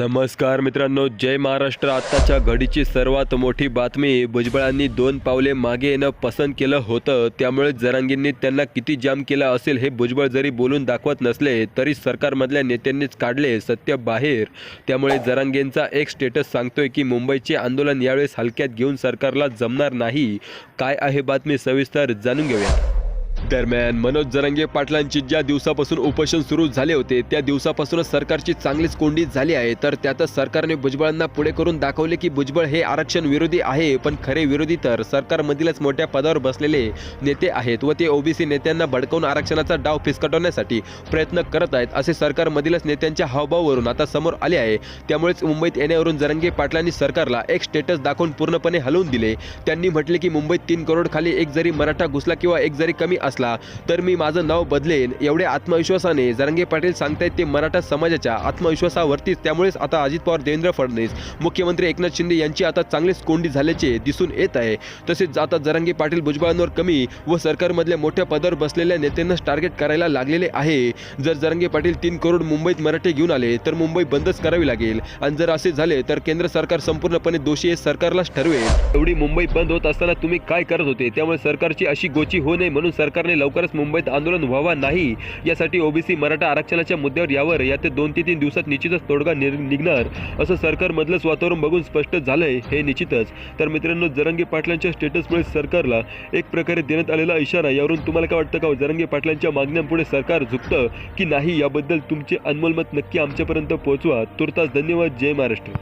नमस्कार मित्रांनो जय महाराष्ट्र. आत्ताच्या घडीची सर्वात मोठी बातमी भुजबळांनी दोन पावले मागे येणं पसंत केलं होतं. त्यामुळे जरांगींनी त्यांना किती जाम केला असेल हे भुजबळ जरी बोलून दाखवत नसले तरी सरकारमधल्या नेत्यांनीच काढले सत्य बाहेर. त्यामुळे जरांगेंचा एक स्टेटस सांगतोय की मुंबईचे आंदोलन यावेळेस हलक्यात घेऊन सरकारला जमणार नाही. काय आहे बातमी सविस्तर जाणून घेऊया दरम्यान मनोज जरंगे पाटलांची ज्या दिवसापासून उपोषण सुरू झाले होते त्या दिवसापासूनच सरकारची चांगलीच कोंडी झाली आहे. तर त्यातच सरकारने भुजबळांना पुढे करून दाखवले की भुजबळ हे आरक्षण विरोधी आहे पण खरे विरोधी तर सरकारमधीलच मोठ्या पदावर बसलेले नेते आहेत व ते ओबीसी नेत्यांना भडकवून आरक्षणाचा डाव फिसकटवण्यासाठी प्रयत्न करत आहेत असे सरकारमधीलच नेत्यांच्या हावभाववरून आता समोर आले आहे. त्यामुळेच मुंबईत येण्यावरून जरंगे पाटलांनी सरकारला एक स्टेटस दाखवून पूर्णपणे हलवून दिले. त्यांनी म्हटले की मुंबईत तीन करोड खाली एक जरी मराठा घुसला किंवा एक जरी कमी असला तर मी माझं नाव बदलेन एवढ्या आत्मविश्वासाने जरंगे पाटील सांगतायत ते मराठा समाजाच्या आत्मविश्वासावरतीच. त्यामुळेच आता अजित पवार देवेंद्र फडणवीस मुख्यमंत्री एकनाथ शिंदे यांची आता चांगलीच कोंडी झाल्याचे दिसून येत आहे. तसेच आता जरंगे पाटील भुजबळांवर कमी व सरकारमधल्या मोठ्या पदावर बसलेल्या नेत्यांनाच टार्गेट करायला लागलेले आहे. जर जरंगे पाटील तीन करोड मुंबईत मराठे घेऊन आले तर मुंबई बंदच करावी लागेल. आणि जर असे झाले तर केंद्र सरकार संपूर्णपणे दोषी हे सरकारलाच ठरवेल. एवढी मुंबई बंद होत असताना तुम्ही काय करत होते? त्यामुळे सरकारची अशी गोची होऊ नये म्हणून सरकार सरकारने लवकरच मुंबईत आंदोलन व्हावा नाही यासाठी ओबीसी मराठा आरक्षणाच्या मुद्द्यावर यावर या ते दोन ते तीन दिवसात निश्चितच तोडगा निघणार असं सरकारमधलंच वातावरण बघून स्पष्ट झालंय हे निश्चितच. तर मित्रांनो जरंगे पाटलांच्या स्टेटसमुळे सरकारला एक प्रकारे देण्यात आलेला इशारा यावरून तुम्हाला काय वाटतं का हो? जरंगे पाटलांच्या मागण्यांपुढे सरकार झुकतं की नाही याबद्दल तुमचे अनमोल मत नक्की आमच्यापर्यंत पोहोचवा. तुर्तास धन्यवाद. जय महाराष्ट्र.